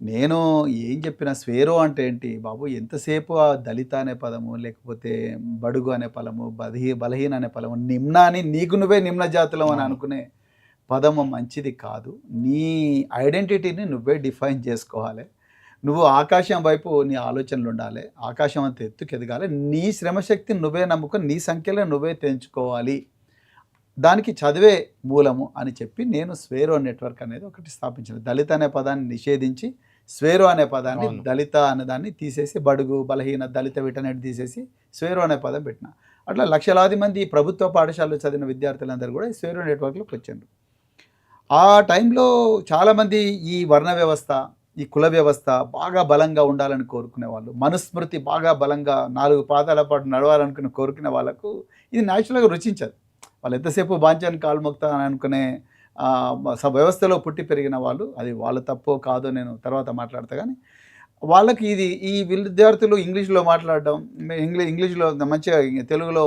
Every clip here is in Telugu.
నేను ఏం చెప్పిన స్వేరో అంటే ఏంటి? బాబు ఎంతసేపు ఆ దళిత అనే పదము లేకపోతే బడుగు అనే పదము బలహీ బలహీన అనే పదము నిమ్న అని నీకు నువ్వే నిమ్న జాతులం అని. అనుకునే పదము మంచిది కాదు. నీ ఐడెంటిటీని నువ్వే డిఫైన్ చేసుకోవాలి. నువ్వు ఆకాశం వైపు నీ ఆలోచనలు ఉండాలి. ఆకాశం అంత ఎత్తుకు ఎదగాలి నీ శ్రమశక్తిని నువ్వే నమ్ముకొని నీ సంఖ్యలో నువ్వే తెంచుకోవాలి. దానికి చదివే మూలము అని చెప్పి నేను స్వేరో నెట్వర్క్ అనేది ఒకటి స్థాపించాను. దళిత అనే పదాన్ని నిషేధించి స్వేరో అనే పదాన్ని. దళిత అనే దాన్ని తీసేసి బడుగు బలహీన దళిత వీటనేది తీసేసి స్వేరో అనే పదం పెట్టిన. అట్లా లక్షలాది మంది ప్రభుత్వ పాఠశాలలో చదివిన విద్యార్థులందరూ కూడా ఈ స్వేరో నెట్వర్క్లోకి వచ్చారు. ఆ టైంలో చాలామంది ఈ వర్ణ వ్యవస్థ ఈ కుల వ్యవస్థ బాగా బలంగా ఉండాలని కోరుకునే వాళ్ళు మనుస్మృతి బాగా బలంగా నాలుగు పాదాల పాటు నడవాలనుకుని కోరుకునే వాళ్ళకు ఇది న్యాచురల్గా రుచించదు. వాళ్ళు ఎంతసేపు బాంచాన్ని కాలు మొక్తా అని అనుకునే వ్యవస్థలో పుట్టి పెరిగిన వాళ్ళు అది వాళ్ళ తప్పో కాదో నేను తర్వాత మాట్లాడతా కానీ వాళ్ళకి ఇది ఈ విద్యార్థులు ఇంగ్లీష్లో మాట్లాడడం ఇంగ్లీష్ ఇంగ్లీష్లో మంచిగా తెలుగులో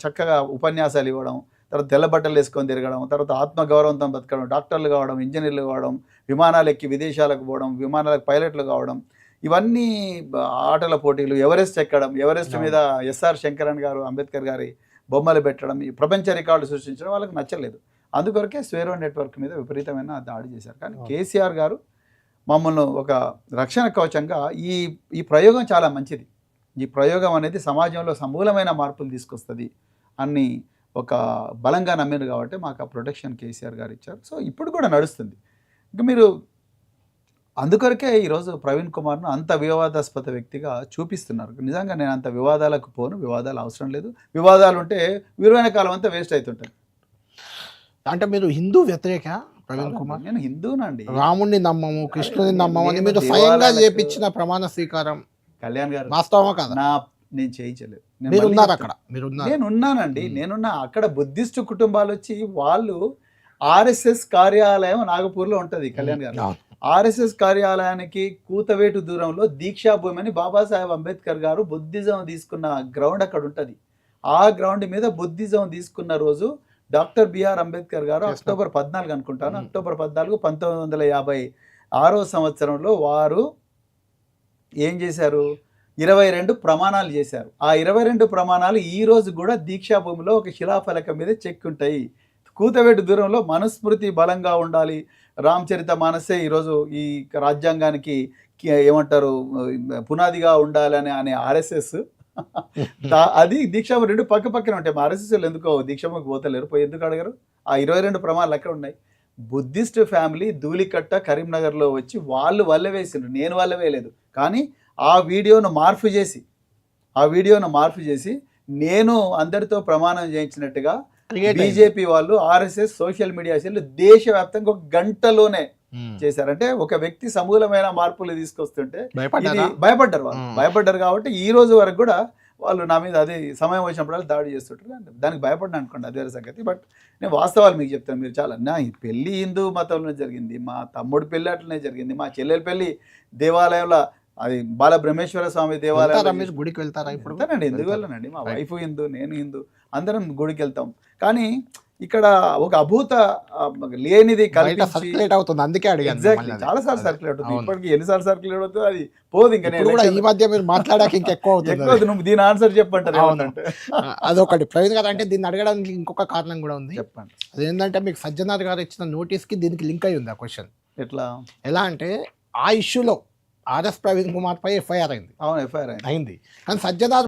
చక్కగా ఉపన్యాసాలు ఇవ్వడం తర్వాత తెల్ల బట్టలు వేసుకొని తిరగడం తర్వాత ఆత్మగౌరవంతో బతకడం డాక్టర్లు కావడం ఇంజనీర్లు కావడం విమానాలు ఎక్కి విదేశాలకు పోవడం విమానాలకు పైలట్లు కావడం ఇవన్నీ ఆటల పోటీలు ఎవరెస్ట్ ఎక్కడం ఎవరెస్ట్ మీద ఎస్ఆర్ శంకరన్ గారు అంబేద్కర్ గారి బొమ్మలు పెట్టడం ఈ ప్రపంచ రికార్డు సృష్టించడం వాళ్ళకి నచ్చలేదు. అందుకొరకే స్వేరో నెట్వర్క్ మీద విపరీతమైన దాడి చేశారు. కానీ. కేసీఆర్ గారు మమ్మల్ని ఒక రక్షణ కవచంగా ఈ ఈ ప్రయోగం చాలా మంచిది. ఈ ప్రయోగం అనేది సమాజంలో సమూలమైన మార్పులు తీసుకొస్తుంది అని ఒక బలంగా నమ్మిరు కాబట్టి మాకు ఆ ప్రొటెక్షన్ కేసీఆర్ గారు ఇచ్చారు. సో ఇప్పుడు కూడా నడుస్తుంది. ఇంకా మీరు అందుకొరకే ఈరోజు ప్రవీణ్ కుమార్ను అంత వివాదాస్పద వ్యక్తిగా చూపిస్తున్నారు. నిజంగా నేను అంత వివాదాలకు పోను వివాదాలు అవసరం లేదు. వివాదాలు ఉంటే విలువైన కాలం అంతా వేస్ట్ అవుతుంటాయి అంటే మీరు హిందూ వ్యతిరేక ప్రవీణ్ కుమార్? నేను హిందూనండి. రాముణ్ణి నమ్మము కృష్ణుని నమ్మము అని మీరు స్వయంగా చేపించిన ప్రమాణ స్వీకారం కళ్యాణ్ గారు వాస్తవమా కదా? నా నేను చేయించలేదు. నేను మీరు ఉన్నారు. అక్కడ మీరు నేను ఉన్నానండి. నేనున్నా అక్కడ బుద్ధిస్టు కుటుంబాలు వచ్చి వాళ్ళు ఆర్ఎస్ఎస్ కార్యాలయం నాగపూర్లో ఉంటది కళ్యాణ్ గారు. ఆర్ఎస్ఎస్ కార్యాలయానికి కూతవేటు దూరంలో దీక్షా భూమి అని బాబాసాహెబ్ అంబేద్కర్ గారు బుద్ధిజం తీసుకున్న గ్రౌండ్ అక్కడ ఉంటుంది. ఆ గ్రౌండ్ మీద బుద్ధిజం తీసుకున్న రోజు డాక్టర్ బిఆర్ అంబేద్కర్ గారు. అక్టోబర్ పద్నాలుగు అనుకుంటాను. Mm. అక్టోబర్ పద్నాలుగు పంతొమ్మిది వందల యాభై ఆరో సంవత్సరంలో వారు ఏం చేశారు? ఇరవై రెండు ప్రమాణాలు చేశారు. ఆ ఇరవై రెండు ప్రమాణాలు ఈ రోజు కూడా దీక్షా భూమిలో ఒక శిలాఫలకం మీద చెక్ ఉంటాయి కూతవేటు దూరంలో మనుస్మృతి బలంగా ఉండాలి. రామచరిత మానసే ఈరోజు ఈ రాజ్యాంగానికి ఏమంటారు పునాదిగా ఉండాలని అనే ఆర్ఎస్ఎస్. అది దీక్షాభూమి రెండు పక్క పక్కన ఉంటాయి. మా ఆర్ఎస్ఎస్ ఎందుకో దీక్షాభూమికి పోతలేరు. పోయి ఎందుకు అడగరు? ఆ ఇరవై రెండు ప్రమాణాలు ఎక్కడ ఉన్నాయి. బుద్ధిస్ట్ ఫ్యామిలీ ధూళికట్ట కరీంనగర్లో వచ్చి వాళ్ళు వల్ల వేసిండ్రు. నేను వల్ల వేయలేదు. కానీ ఆ వీడియోను మార్పు చేసి ఆ వీడియోను మార్పు చేసి నేను అందరితో ప్రమాణం చేయించినట్టుగా. బీజేపీ వాళ్ళు ఆర్ఎస్ఎస్ సోషల్ మీడియా సెల్ దేశవ్యాప్తంగా ఒక గంటలోనే. చేశారంటే ఒక వ్యక్తి సమూలమైన మార్పులు తీసుకొస్తుంటే భయపడ్డారా? వాళ్ళు. భయపడ్డారు కాబట్టి ఈ రోజు వరకు కూడా వాళ్ళు నా మీద అదే సమయం వచ్చినప్పుడు దాడి చేస్తుంటారు దానికి భయపడిన అనుకోండి అదే సంగతి. బట్ నేను వాస్తవాలు మీకు చెప్తాను మీరు చాలా నా ఈ పెళ్ళి హిందూ మతంలో జరిగింది మా తమ్ముడు పెళ్ళి అట్లనే జరిగింది మా చెల్లెల పెళ్ళి దేవాలయంలో అది బాల బ్రహ్మేశ్వర స్వామి దేవాలయం మీరు గుడికి వెళ్తారా ఇప్పుడు వెళ్తానండి ఎందుకు. వెళ్ళనండి మా. వైఫ్ హిందూ నేను హిందూ అందరం గుడికి వెళ్తాం కానీ ఇక్కడ ఒక అభూత లేనిది సర్క్యులేట్ అవుతుంది అందుకే అడిగాను ఎగ్జాక్ట్లీ. చాలా సార్లు. సర్క్యులేట్ అవుతుంది. ఇప్పటికి ఎన్నిసార్లు సర్క్యులేట్ అవుతుందో అది పోదు ఇంకా ఇప్పుడు కూడా ఈ నేను మధ్య మీరు మాట్లాడాక అవుతుంది ఎక్కువ అవుతుంది. నువ్వు దీని ఆన్సర్ చెప్పంటారు. అదొకటి ప్రవీణ్ గారు అంటే దీన్ని అడగడానికి ఇంకొక కారణం కూడా ఉంది చెప్పండి అదేంటంటే మీకు సజ్జనార్ గారు ఇచ్చిన నోటీస్కి దీనికి లింక్ అయి ఉంది ఆ క్వశ్చన్ ఎట్లా ఎలా అంటే ఆ ఇష్యూలో ఆర్ఎస్ ప్రవీణ్ కుమార్ పై ఎఫ్ఐఆర్ అయింది. అవును ఎఫ్ఐఆర్ అయింది. కానీ సజ్జనార్